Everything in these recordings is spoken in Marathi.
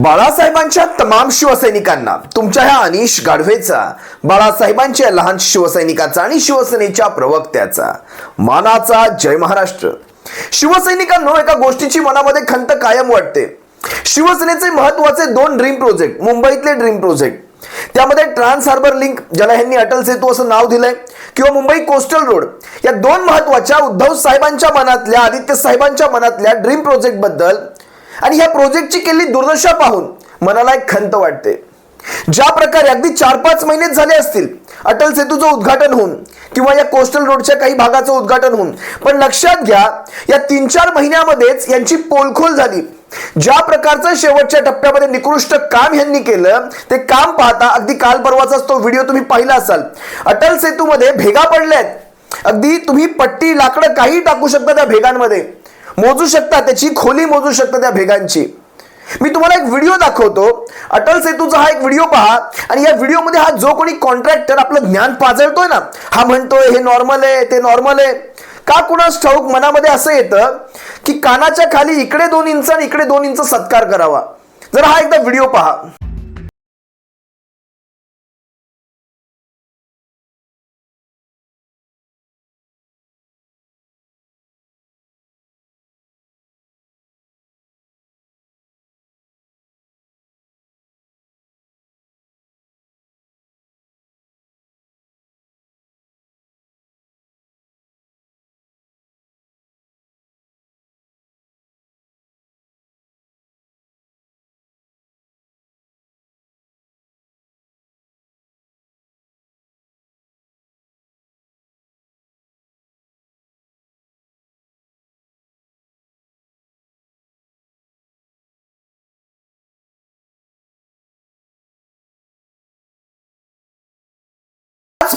बाळासाहेबांच्या तमाम शिवसैनिकांना तुमच्या ह्या अनिश गाढवेचा बाळासाहेबांच्या लहान शिवसैनिकाचा आणि शिवसेनेच्या प्रवक्त्याचा. मानाचा जय महाराष्ट्र. शिवसैनिकांनो एका गोष्टीची मनामध्ये खंत कायम वाटते. शिवसेनेचे महत्त्वाचे दोन ड्रीम प्रोजेक्ट मुंबईतले ड्रीम प्रोजेक्ट त्यामध्ये ट्रान्स हार्बर लिंक ज्याला ह्यांनी अटल सेतू असं नाव दिलंय किंवा मुंबई कोस्टल रोड या दोन महत्त्वाच्या उद्धव साहेबांच्या मनातल्या आदित्य साहेबांच्या मनातल्या ड्रीम प्रोजेक्टबद्दल आणि ह्या प्रोजेक्टची केलेली दुर्दशा पाहून मनाला एक खंत वाटते. ज्या प्रकारे अगदी चार पाच महिनेच झाले असतील अटल सेतूचं उद्घाटन होऊन किंवा या कोस्टल रोडच्या काही भागाचं उद्घाटन होऊन पण लक्षात घ्या या तीन चार महिन्यामध्येच यांची पोलखोल झाली. ज्या प्रकारचं शेवटच्या टप्प्यामध्ये निकृष्ट काम यांनी केलं ते काम पाहता अगदी काल परवाचाच तो व्हिडिओ तुम्ही पाहिला असाल. अटल सेतूमध्ये भेगा पडल्यात. अगदी तुम्ही पट्टी लाकडं काही टाकू शकता त्या भेगांमध्ये. मोजू शकता त्याची खोली मोजू शकता त्या भेगांची. मी तुम्हाला एक व्हिडिओ दाखवतो. अटल सेतूचा हा एक व्हिडिओ पहा. आणि या व्हिडिओमध्ये हा जो कोणी कॉन्ट्रॅक्टर आपलं ज्ञान पाजळतोय ना हा म्हणतोय हे नॉर्मल आहे ते नॉर्मल आहे. का कुणास ठाऊक मनामध्ये असं येतं की कानाच्या खाली इकडे दोन इंच आणि इकडे दोन इंच सत्कार करावा. जर हा एकदा व्हिडिओ पहा.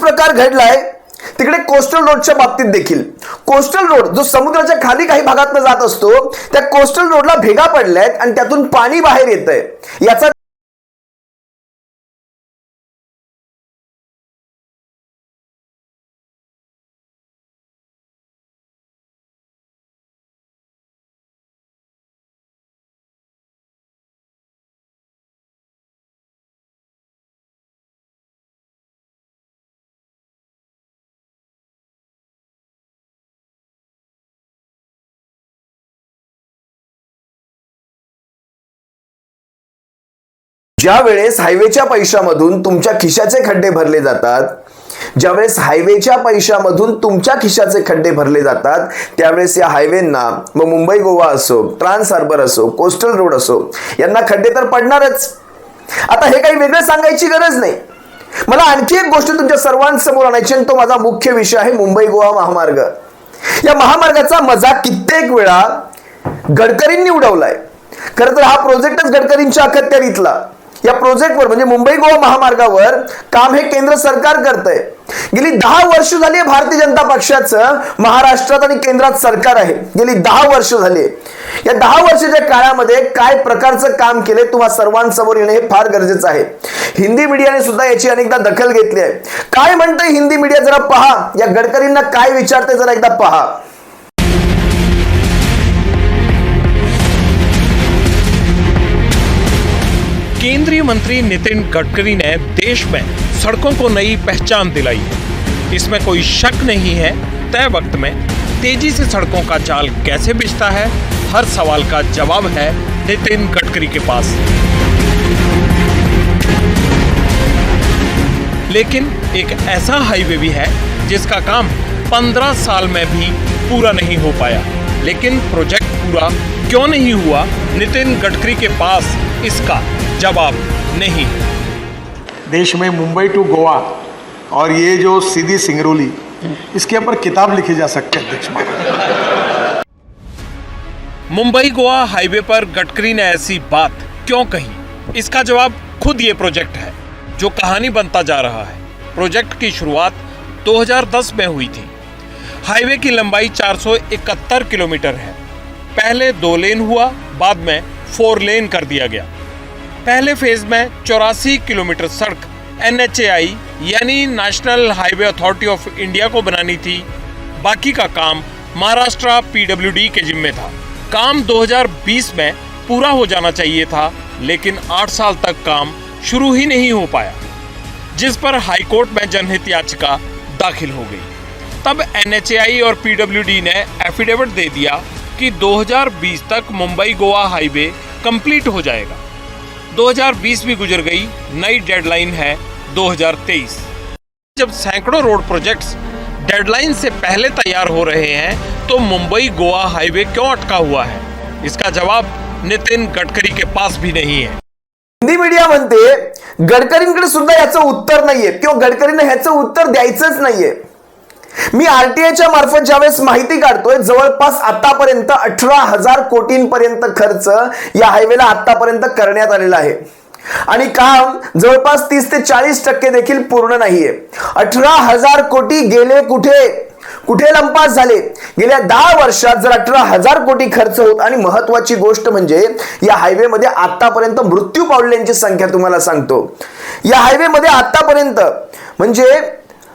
प्रकार घडलाय तिकडे कोस्टल रोडच्या बाबतीत देखील. कोस्टल रोड जो समुद्राच्या खाली काही भागात जात असतो त्या कोस्टल रोडला भेगा पडल्यात आणि त्यातून पाणी बाहेर येत आहे याचा ज्या वेळेस हायवेच्या पैशामधून तुमच्या खिशाचे खड्डे भरले जातात ज्यावेळेस हायवेच्या पैशामधून तुमच्या खिशाचे खड्डे भरले जातात त्यावेळेस या हायवेंना मग मुंबई गोवा असो ट्रान्स हार्बर असो कोस्टल रोड असो यांना खड्डे तर पडणारच. आता हे काही वेगळं सांगायची गरज नाही. मला आणखी एक गोष्ट तुमच्या सर्वांसमोर आणायची आणि तो माझा मुख्य विषय आहे मुंबई गोवा महामार्ग. या महामार्गाचा मजा कित्येक वेळा गडकरींनी उडवलाय. खरं तर हा प्रोजेक्टच गडकरींच्या अखत्यारीतला. या प्रोजेक्टवर म्हणजे मुंबई गोवा महामार्गावर काम हे केंद्र सरकार करतंय. गेली दहा वर्ष झाली आहे भारतीय जनता पक्षाचं महाराष्ट्रात आणि केंद्रात सरकार आहे. गेली दहा वर्ष झाली या दहा वर्षाच्या काळामध्ये काय प्रकारचं काम केलंय तुम्हा सर्वांसमोर येणं हे फार गरजेचं आहे. हिंदी मीडियाने सुद्धा याची अनेकदा दखल घेतली आहे. काय म्हणतंय हिंदी मीडिया जरा पहा. या गडकरींना काय विचारते जरा एकदा पहा. केंद्रीय मंत्री नितिन गडकरी ने देश में सड़कों को नई पहचान दिलाई। है इसमें कोई शक नहीं है, तय वक्त में तेज़ी से सड़कों का जाल कैसे बिछता है? हर सवाल का जवाब है नितिन गडकरी के पास। लेकिन एक ऐसा हाईवे भी है, जिसका काम 15 साल में भी पूरा नहीं हो पाया। लेकिन प्रोजेक्ट पूरा क्यों नहीं हुआ? नितिन गडकरी के पास इसका जवाब नहीं। देश में मुंबई टू गोवा और ये जो सीधी सिंगरौली इसके ऊपर किताब लिखी जा सकती है अध्यक्ष मुंबई गोवा हाईवे पर गडकरी ने ऐसी बात क्यों कही? इसका जवाब खुद ये प्रोजेक्ट है जो कहानी बनता जा रहा है। प्रोजेक्ट की शुरुआत 2010 में हुई थी। हाईवे की लंबाई 471 किलोमीटर है। पहले दो लेन हुआ बाद में फोर लेन कर दिया गया। पहले फ़ेज़ में चौरासी किलोमीटर सड़क एन यानी national highway authority of India को बनानी थी। बाकी का काम महाराष्ट्र पीडब्ल्यूडी के जिम्मे था। काम 2020 में पूरा हो जाना चाहिए था, लेकिन आठ साल तक काम शुरू ही नहीं हो पाया, जिस पर हाईकोर्ट में जनहित याचिका दाखिल हो गई। तब एनएचएआई और पीडब्ल्यूडी ने एफिडेविट दे दिया कि 2020 तक मुंबई गोवा हाईवे कंप्लीट हो जाएगा। 2020 भी गुजर गई, नई डेडलाइन है 2023 जब सैकड़ों रोड प्रोजेक्ट्स डेडलाइन से पहले तैयार हो रहे हैं तो मुंबई गोवा हाईवे क्यों अटका हुआ है? इसका जवाब नितिन गडकरी के पास भी नहीं है। हिंदी मीडिया म्हणते, गडकरींकडे सुद्धा याचं उत्तर नाहीये. किंवा गडकरींना ह्याचं उत्तर द्यायचंच नाहीये. मी आरटीआयच्या मार्फत ज्यावेळेस माहिती काढतोय जवळपास आतापर्यंत अठरा हजार कोटींपर्यंत खर्च या हायवेला आतापर्यंत करण्यात आलेला आहे. आणि काम जवळपास तीस ते चाळीस टक्के देखील पूर्ण नाहीये. अठरा हजार कोटी गेले कुठे? कुठे लंपास झाले? गेल्या दहा वर्षात जर अठरा हजार कोटी खर्च होत आणि महत्वाची गोष्ट म्हणजे या हायवेमध्ये आतापर्यंत मृत्यू पावलेल्यांची संख्या तुम्हाला सांगतो. या हायवेमध्ये आतापर्यंत म्हणजे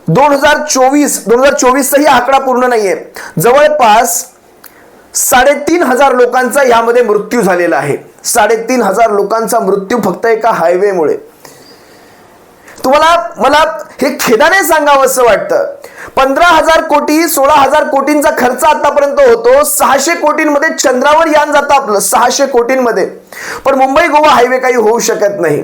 दोन हजार चोवीस दोन हजार चोवीसचाही आकडा पूर्ण नाहीये. जवळपास साडेतीन हजार लोकांचा यामध्ये मृत्यू झालेला आहे. साडेतीन हजार लोकांचा मृत्यू फक्त एका हायवेमुळे तुम्हाला मला हे खेदाने सांगावं असं वाटतं. पंधरा हजार कोटी सोळा हजार कोटींचा खर्च आतापर्यंत होतो. सहाशे कोटींमध्ये चंद्रावर यान जातं आपलं सहाशे कोटींमध्ये. पण मुंबई गोवा हायवे काही होऊ शकत नाही.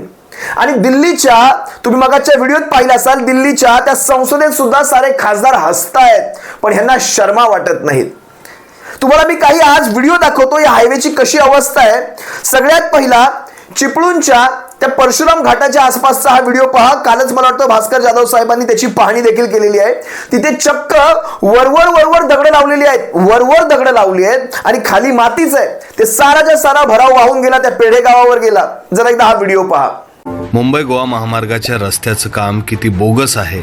आणि दिल्लीच्या तुम्ही मगाच्या व्हिडिओत पाहिला असाल दिल्लीच्या त्या संसदेत सुद्धा सारे खासदार हसतायत पण ह्यांना शर्मा वाटत नाहीत. तुम्हाला मी काही आज व्हिडिओ दाखवतो या हायवेची कशी अवस्था आहे. सगळ्यात पहिला चिपळूणच्या त्या परशुराम घाटाच्या आसपासचा हा व्हिडिओ पहा. कालच मला वाटतं भास्कर जाधव साहेबांनी त्याची पाहणी देखील केलेली आहे. तिथे चक्क वरवर वरवर दगड लावलेली आहेत. वरवर दगड लावली आहेत आणि खाली मातीच आहे. ते साराच्या सारा भराव वाहून गेला त्या पेढे गावावर गेला. जरा एकदा हा व्हिडिओ पहा. मुंबई गोवा महामार्गाच्या रस्त्याचं काम किती बोगस आहे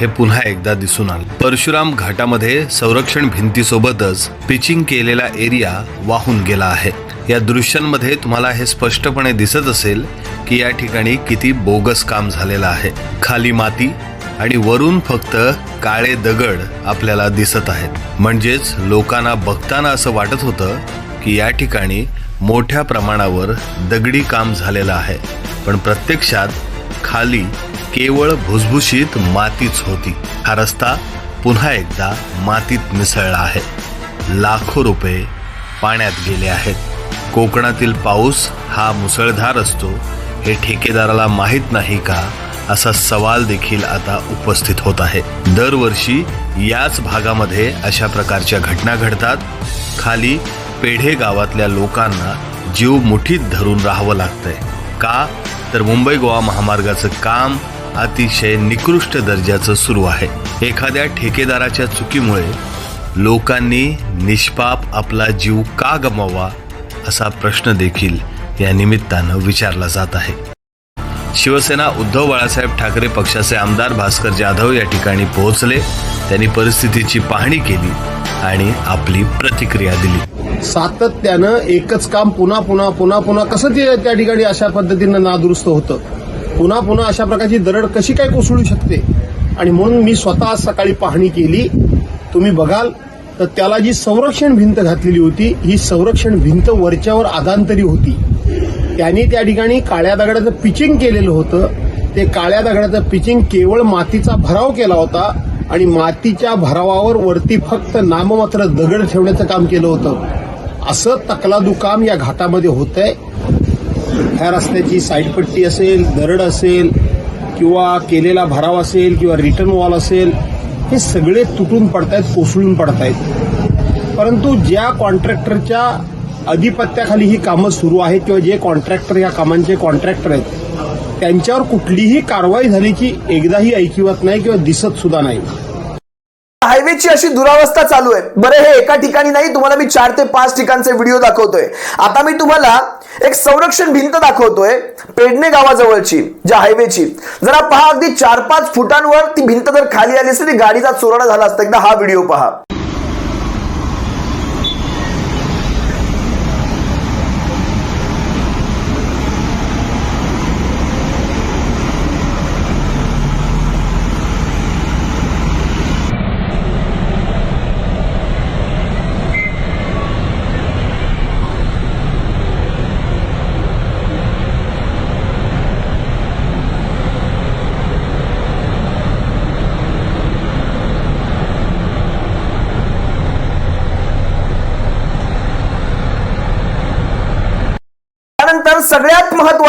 हे पुन्हा एकदा दिसून आलं. परशुराम घाटामध्ये संरक्षण भिंतीसोबतच पिचिंग केलेला एरिया वाहून गेला आहे. या दृश्यांमध्ये तुम्हाला हे स्पष्टपणे दिसत असेल की या ठिकाणी किती बोगस काम झालेलं आहे. खाली माती आणि वरून फक्त काळे दगड आपल्याला दिसत आहेत. म्हणजेच लोकांना बघताना असं वाटत होतं की या ठिकाणी मोठ्या प्रमाणावर दगडी काम झालेलं आहे. पण प्रत्यक्षात खाली केवळ भुसभुशीत मातीच होती. हा रस्ता पुन्हा एकदा मातीत मिसळला आहे. लाखो रुपये पाण्यात गेले आहेत. कोकणातील पाऊस हा मुसळधार असतो. हे ठेकेदाराला माहीत नाही का? असा सवाल देखील आता उपस्थित होत आहे. दरवर्षी याच भागामध्ये अशा प्रकारच्या घटना घडतात. खाली पेढे गावातल्या लोकांना जीव मुठीत धरून राहावं लागतंय. का? तर मुंबई गोवा महामार्गाचं काम अतिशय निकृष्ट दर्जाचं सुरू आहे. एखाद्या ठेकेदाराच्या चुकीमुळे लोकांनी निष्पाप आपला जीव का गमावा असा प्रश्न देखील या निमित्तानं विचारला जात आहे. शिवसेना उद्धव बाळासाहेब ठाकरे पक्षाचे आमदार भास्कर जाधव या ठिकाणी पोहोचले. त्यांनी परिस्थितीची पाहणी केली आणि आपली प्रतिक्रिया दिली. सातत्यानं एकच काम पुन्हा पुन्हा पुन्हा पुन्हा कसं ते त्या ठिकाणी अशा पद्धतीनं नादुरुस्त होतं? पुन्हा पुन्हा अशा प्रकारची दरड कशी काय कोसळू शकते? आणि म्हणून मी स्वतः आज सकाळी पाहणी केली. तुम्ही बघाल तर त्याला जी संरक्षण भिंत घातलेली होती ही संरक्षण भिंत वरच्यावर आदांतरी होती. त्यांनी त्या ठिकाणी काळ्या दगडाचं पिचिंग केलेलं होतं. ते काळ्या दगडाचं पिचिंग केवळ मातीचा भराव केला होता. आणि मातीच्या भरावावर वरती फक्त नाममात्र दगड ठेवण्याचं काम केलं होतं. असं तकलादू काम या घाटामध्ये होत आहे ह्या रस्त्याची साईडपट्टी असेल दरड असेल किंवा केलेला भराव असेल किंवा रिटर्न वॉल असेल हे सगळे तुटून पडतायत कोसळून पडतायत. परंतु ज्या कॉन्ट्रॅक्टरच्या अधिपत्याखाली ही कामं सुरू आहेत किंवा जे कॉन्ट्रॅक्टर या कामांचे कॉन्ट्रॅक्टर आहेत त्यांच्यावर कुठलीही कारवाई झाल्याची एकदाही ऐकिवत नाही किंवा दिसत सुद्धा नाही. हायवेची अशी दुरावस्था चालू आहे. बरं हे एका ठिकाणी नाही तुम्हाला मी चार ते पाच ठिकाणचे व्हिडिओ दाखवतोय. आता मी तुम्हाला एक संरक्षण भिंत दाखवतोय पेडणे गावाजवळची ज्या हायवेची. जरा पहा अगदी चार पाच फुटांवर ती भिंत जर खाली आली असती ती गाडीचा चोराडा झाला असता. एकदा हा व्हिडिओ पहा.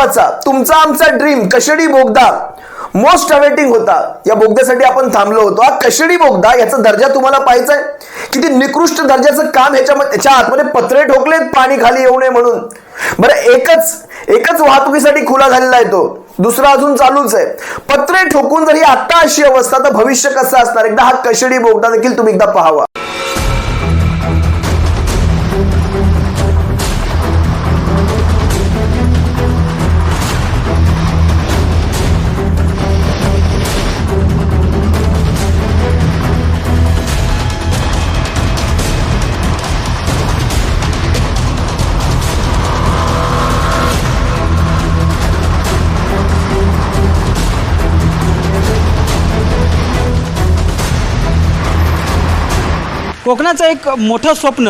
महत्त्वाचा तुमचा आमचा ड्रीम कशडी बोगदा. मोस्ट अवेटिंग होता. या बोगद्यासाठी आपण थांबलो होतो. हा कशडी बोगदा याचा दर्जा तुम्हाला पाहायचा आहे. किती निकृष्ट दर्जाचं काम ह्याच्यामध्ये याच्या आतमध्ये पत्रे ठोकलेत पाणी खाली येऊ नये म्हणून. बरं एकच एकच वाहतुकीसाठी खुला झालेला आहे तो. दुसरा अजून चालूच आहे. पत्रे ठोकून जरी आता अशी अवस्था तर भविष्य कसं असणार? एकदा हा कशडी बोगदा देखील तुम्ही एकदा पाहावा. कोकणाचं एक मोठं स्वप्न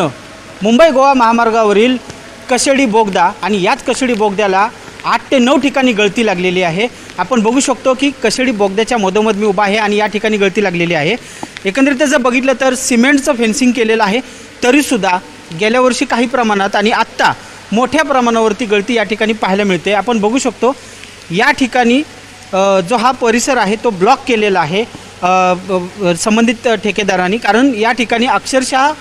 मुंबई गोवा महामार्गावरील कशेडी बोगदा आणि याच कशेडी बोगद्याला आठ ते नऊ ठिकाणी गळती लागलेली आहे. आपण बघू शकतो की कशेडी बोगद्याच्या मधोमध मी उभा आहे आणि या ठिकाणी गळती लागलेली आहे. एकंदरीत जर बघितलं तर सिमेंटचं फेन्सिंग केलेलं आहे तरीसुद्धा गेल्या वर्षी काही प्रमाणात आणि आत्ता मोठ्या प्रमाणावरती गळती या ठिकाणी पाहायला मिळते. आपण बघू शकतो या ठिकाणी जो हा परिसर आहे तो ब्लॉक केलेला आहे. संबंधित ठेकेदारांनी कारण या ठिकाणी अक्षरशः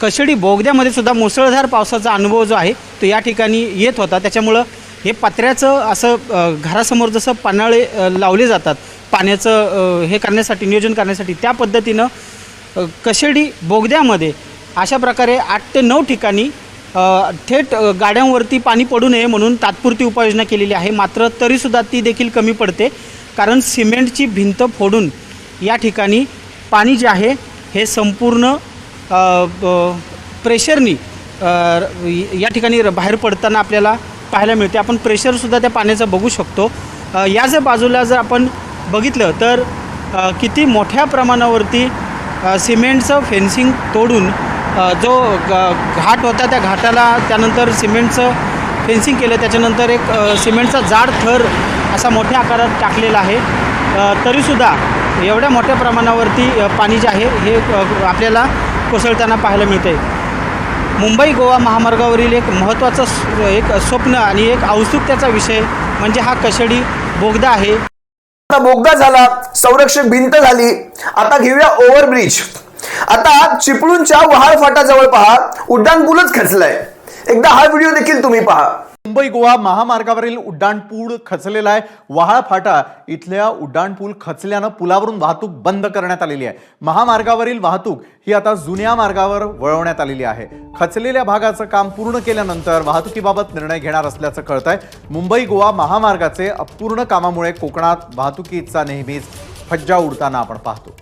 कशेडी बोगद्यामध्ये सुद्धा मुसळधार पावसाचा अनुभव जो आहे तो या ठिकाणी येत होता. त्याच्यामुळं हे पत्र्याचं असं घरासमोर जसं पानाळे लावले जातात पाण्याचं हे करण्यासाठी नियोजन करण्यासाठी त्या पद्धतीनं कशेडी बोगद्यामध्ये अशा प्रकारे आठ ते नऊ ठिकाणी थेट गाड्यांवरती पाणी पडू नये म्हणून तात्पुरती उपाययोजना केलेली आहे. मात्र तरीसुद्धा ती देखील कमी पडते कारण सिमेंटची भिंत फोडून या ठिकाणी पाणी जे आहे हे संपूर्ण प्रेशरनी या ठिकाणी बाहेर पडताना आपल्याला पाहायला मिळते. आपण प्रेशरसुद्धा त्या पाण्याचं बघू शकतो. या जर बाजूला जर आपण बघितलं तर किती मोठ्या प्रमाणावरती सिमेंटचं फेन्सिंग तोडून जो ग- घाट होता त्या घाटाला त्यानंतर सिमेंटचं फेन्सिंग केलं. त्याच्यानंतर एक सिमेंटचा जाड थर असा मोठ्या आकारात टाकलेला आहे. तरीसुद्धा एवढ्या मोठ्या प्रमाणावरती पाणी जे आहे हे आपल्याला कोसळताना पाहायला मिळते मुंबई गोवा महामार्गावरील एक महत्त्वाचं एक स्वप्न आणि एक औत्सुक्याचा विषय म्हणजे हा कशडी बोगदा आहे. आता बोगदा झाला संरक्षक भिंत झाली. आता घेऊया ओव्हरब्रिज. आता चिपळूणच्या वहाळ फाटाजवळ पहा उड्डाणपूलच खचलाय. एकदा हा व्हिडिओ देखील तुम्ही पहा. मुंबई गोवा महामार्गावरील उड्डाणपूल खचलेला आहे. वहाळ फाटा इथल्या उड्डाणपूल खचल्यानं पुलावरून वाहतूक बंद करण्यात आलेली आहे. महामार्गावरील वाहतूक ही आता जुन्या मार्गावर वळवण्यात आलेली आहे. खचलेल्या भागाचं काम पूर्ण केल्यानंतर वाहतुकीबाबत निर्णय घेणार असल्याचं कळत आहे मुंबई गोवा महामार्गाचे अपूर्ण कामामुळे कोकणात वाहतुकीचा नेहमीच फज्जा उडताना आपण पाहतो.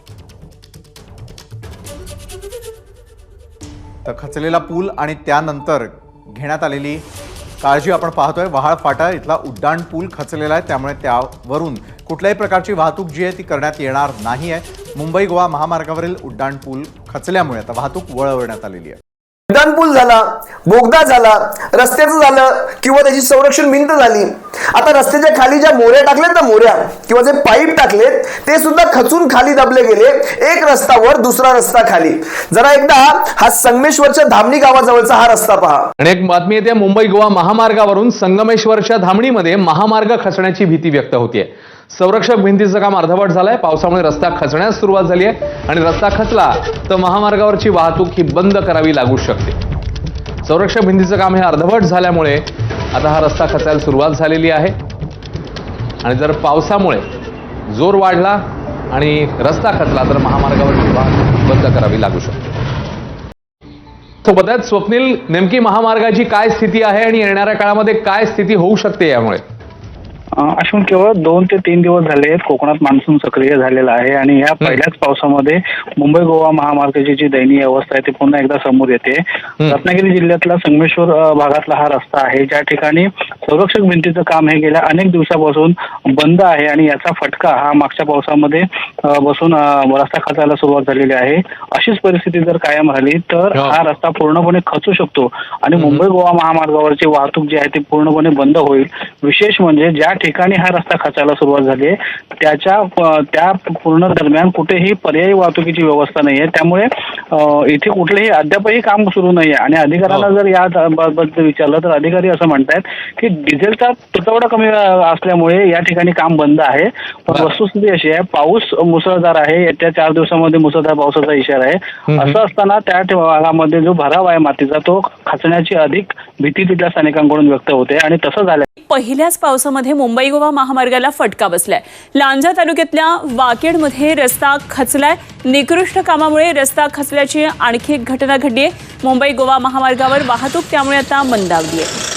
तर खचलेला पूल आणि त्यानंतर घेण्यात आलेली काळजी आपण पाहतोय. वहाळ फाटा इथला उड्डाण पूल खचलेला आहे. त्यामुळे त्यावरून कुठल्याही प्रकारची वाहतूक जी आहे ती करण्यात येणार नाही आहे मुंबई गोवा महामार्गावरील उड्डाण पूल खचल्यामुळे आता वाहतूक वळवण्यात आलेली आहे. उड्डाणपूल झाला बोगदा झाला रस्त्याचं झालं किंवा त्याची संरक्षण भिंत झाली. आता रस्त्याच्या खाली ज्या मोऱ्या टाकल्यात ना मोऱ्या किंवा जे पाईप टाकलेत ते सुद्धा खचून खाली दबले गेले. एक रस्ता वर दुसरा रस्ता खाली. जरा एकदा हा संगमेश्वरच्या धामणी गावाजवळचा हा रस्ता पहा. आणि एक बातमी येते मुंबई गोवा महामार्गावरून संगमेश्वरच्या धामणीमध्ये महामार्ग खचण्याची भीती व्यक्त होतीये. संरक्षक भिंतीचं काम अर्धवट झालंय. पावसामुळे रस्ता खचण्यास सुरुवात झाली आहे आणि रस्ता खचला तर महामार्गावरची वाहतूक ही बंद करावी लागू शकते. संरक्षक भिंतीचं काम हे अर्धवट झाल्यामुळे आता हा रस्ता खचायला सुरुवात झालेली आहे. आणि जर पावसामुळे जोर वाढला आणि रस्ता खचला तर महामार्गावरची वाहतूक बंद करावी लागू शकते. सोबतच स्वप्नील नेमकी महामार्गाची काय स्थिती आहे आणि येणाऱ्या काळामध्ये काय स्थिती होऊ शकते यामुळे? अश्विन केवळ दोन ते तीन दिवस झाले आहेत. कोकणात मान्सून सक्रिय झालेला आहे आणि या पहिल्याच पावसामध्ये मुंबई गोवा महामार्गाची जी दयनीय अवस्था आहे ती पुन्हा एकदा समोर येते. रत्नागिरी जिल्ह्यातला संगमेश्वर भागातला हा रस्ता आहे. ज्या ठिकाणी संरक्षक भिंतीचं काम हे गेल्या अनेक दिवसापासून बंद आहे आणि याचा फटका हा मागच्या पावसामध्ये बसून रस्ता खचायला सुरुवात झालेली आहे. अशीच परिस्थिती जर कायम राहिली तर हा. हा रस्ता पूर्णपणे खचू शकतो आणि मुंबई गोवा महामार्गावरची वाहतूक जी आहे ती पूर्णपणे बंद होईल. विशेष म्हणजे ज्या ठिकाणी हा रस्ता खचायला सुरुवात झाली आहे. त्याच्या त्या पूर्ण दरम्यान कुठेही पर्यायी वाहतुकीची व्यवस्था नाही आहे त्यामुळे इथे कुठलेही अद्यापही काम सुरू नाही आहे आणि अधिकाऱ्यांना जर या बाबत विचारलं तर अधिकारी असं म्हणतायत की डिझेलचा तुटवडा कमी असल्यामुळे या ठिकाणी काम बंद आहे. पण. वस्तुस्थिती अशी आहे पाऊस मुसळधार आहे येत्या चार दिवसामध्ये मुसळधार पावसाचा इशारा आहे. असं असताना त्या भागामध्ये जो भराव आहे मातीचा तो खचण्याची अधिक भीती तिथल्या स्थानिकांकडून व्यक्त होते आणि तसं झालं. पहिल्याच पावसामध्ये मुंबई गोवा महामार्गाला फटका बसलाय. लांजा तालुक्यातल्या वाकेडमध्ये रस्ता खचलाय. निकृष्ट कामामुळे रस्ता खचल्याची आणखी एक घटना घडली आहे. मुंबई गोवा महामार्गावर वाहतूक त्यामुळे आता मंदावली आहे.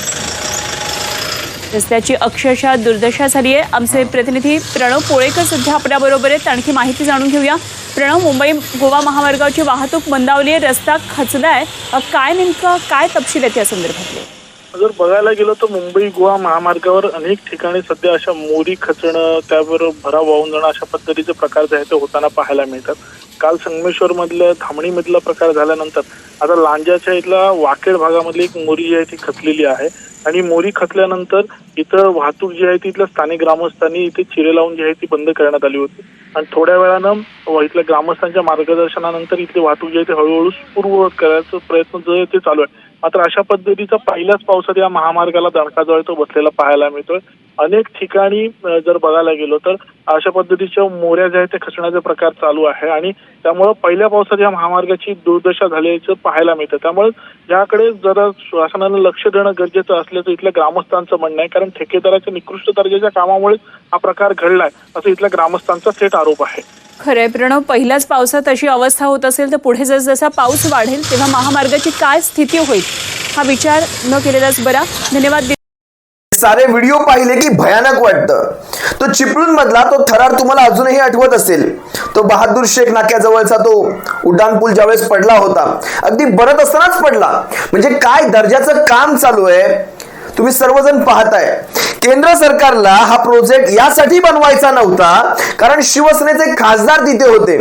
रस्त्याची अक्षरशः दुर्दशा झाली आहे. आमचे प्रतिनिधी प्रणव पोळेकर सध्या आपल्याबरोबर आहेत. आणखी माहिती जाणून घेऊया. प्रणव मुंबई गोवा महामार्गाची वाहतूक मंदावली आहे. रस्ता खचलाय आहे. काय नेमकं काय तपशील आहेत या संदर्भातले? जर बघायला गेलो तर मुंबई गोवा महामार्गावर अनेक ठिकाणी सध्या अशा मोरी खचणं त्यावर भराव वाहून जाणं अशा पद्धतीचे प्रकार जे आहेत ते होताना पाहायला मिळतात. काल संगमेश्वर मधल्या धामणी मधला प्रकार झाल्यानंतर आता लांजाच्या इथला वाकेड भागामधली एक मोरी जी आहे ती खचलेली आहे. आणि मोरी खचल्यानंतर इथं वाहतूक जी आहे ती इथल्या स्थानिक ग्रामस्थांनी इथे चिरे लावून जी आहे ती बंद करण्यात आली होती. आणि थोड्या वेळानं इथल्या ग्रामस्थांच्या मार्गदर्शनानंतर इथली वाहतूक जी आहे ती हळूहळू पूर्ववत करायचा प्रयत्न जो आहे ते चालू आहे. मात्र अशा पद्धतीचा पहिल्याच पावसात या महामार्गाला दणका जो आहे तो बसलेला पाहायला मिळतोय. अनेक ठिकाणी जर बघायला गेलो तर अशा पद्धतीच्या मोऱ्या ज्या आहेत त्या खचण्याचे प्रकार चालू आहे आणि त्यामुळं पहिल्या पावसात या महामार्गाची दुर्दशा झाल्याचं पाहायला मिळतं. त्यामुळे याकडे जरा शासनानं लक्ष देणं गरजेचं असल्याचं इथल्या ग्रामस्थांचं म्हणणं आहे. कारण ठेकेदाराच्या निकृष्ट दर्जाच्या कामामुळे हा प्रकार घडलाय असं इथल्या ग्रामस्थांचा थेट आरोप आहे. खरंय प्रणव पहिल्याच पावसात अशी अवस्था होत असेल तर पुढे जसजसा पाऊस वाढेल तेव्हा महामार्गाची काय स्थिती होईल हा विचार न केलेलाच बरा. धन्यवाद सारे व्हिडिओ पाहिले की भयानक वाटतं. तो चिपळूण मधला तो थरार तुम्हाला अजूनही आठवत असेल. तो बहादूर शेख नाक्याजवळचा तो उड्डाण पूल ज्यावेळेस पडला होता. अगदी बरत असतानाच पडला. म्हणजे काय दर्जाचं काम चालू आहे? तुम्ही सर्वजण पाहताय. केंद्र सरकारला हा प्रोजेक्ट यासाठी बनवायचा नव्हता कारण शिवसेनेचे खासदार तिथे होते.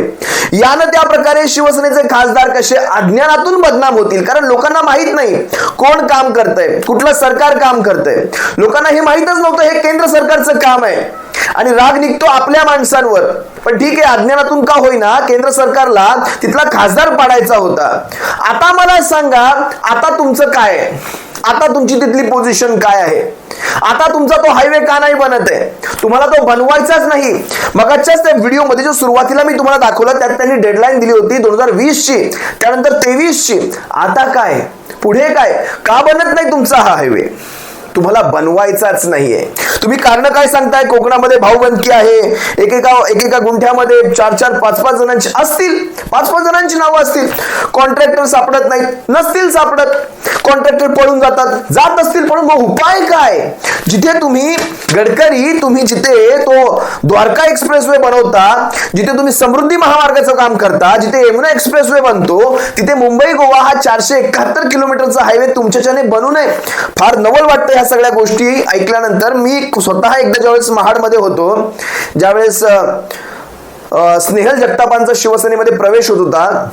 यानं त्या प्रकारे शिवसेनेचे खासदार कसे अज्ञानातून बदनाम होतील कारण लोकांना माहीत नाही कोण काम करतंय कुठलं सरकार काम करतंय. लोकांना हे माहितच नव्हतं हे केंद्र सरकारचं काम आहे. आणि राग निघतो आपल्या माणसांवर. पण ठीक आहे अज्ञानातून का होईना केंद्र सरकारला तिथला खासदार पाडायचा होता. आता मला सांगा आता तुमचं काय आता तुमची तिथली पोझिशन काय आहे? आता तुमचा तो हायवे का नाही बनत आहे? तुम्हाला तो बनवायचाच नाही. मगाच्याच त्या व्हिडिओमध्ये जो सुरुवातीला मी तुम्हाला दाखवलं त्यात त्यांनी डेडलाईन दिली होती दोन हजार वीस ची त्यानंतर तेवीस ची आता काय? पुढे काय? का बनत नाही तुमचा हा हायवे तुम्हाला बनवायचाच नाहीये. तुम्ही कारण काय सांगताय? कोकणामध्ये भाऊबंदकी आहे. एकेका एकेका गुंठ्यामध्ये चार चार पाच पाच जणांची असतील. पाच पाच जणांची नावं असतील. कॉन्ट्रॅक्टर सापडत नाही नसतील सापडत. कॉन्ट्रॅक्टर पळून जातात. जात असतील पण मग उपाय काय? जिथे तुम्ही गडकरी तुम्ही जिथे तो द्वारका एक्सप्रेसवे बनवता जिथे तुम्ही समृद्धी महामार्गाचं काम करता जिथे यमुना एक्सप्रेसवे बनतो तिथे मुंबई गोवा हा चारशे एकाहत्तर किलोमीटरचा हायवे तुमच्याच्याने बनू नये. फार नवल वाटतं या सगळ्या गोष्टी ऐकल्यानंतर मी स्वतः एकदा ज्यावेळेस महाडमध्ये होतो ज्यावेळेस स्नेहल जगतापांचा शिवसेनेमध्ये प्रवेश होत होता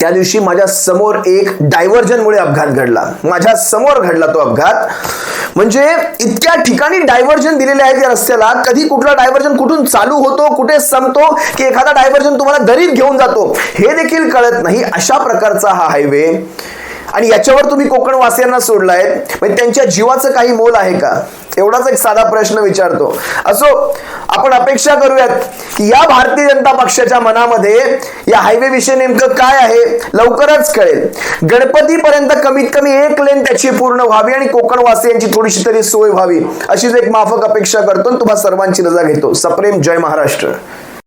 त्या दिवशी माझ्यासमोर एक डायव्हर्जनमुळे अपघात घडला. माझ्यासमोर घडला तो अपघात. म्हणजे इतक्या ठिकाणी डायव्हर्जन दिलेले आहेत या रस्त्याला कधी कुठला डायव्हर्जन कुठून चालू होतो कुठे संपतो की एखादा डायव्हर्जन तुम्हाला दरीत घेऊन जातो हे देखील कळत नाही अशा प्रकारचा हा हायवे. आणि याच्यावर तुम्ही कोकण वासियांना सोडलाय म्हणजे त्यांच्या जीवाचं काही मोल आहे का? एवढाच एक साधा प्रश्न विचारतो. असो आपण अपेक्षा करूयात की या भारतीय जनता पक्षाच्या मनामध्ये या हायवे विषय नेमकं काय आहे लवकरच कळेल. गणपतीपर्यंत कमीत कमी एक लेन त्याची पूर्ण व्हावी आणि कोकणवासियांची थोडीशी तरी सोय व्हावी अशीच एक माफक अपेक्षा करतो आणि तुम्हा सर्वांची रजा घेतो. सप्रेम जय महाराष्ट्र.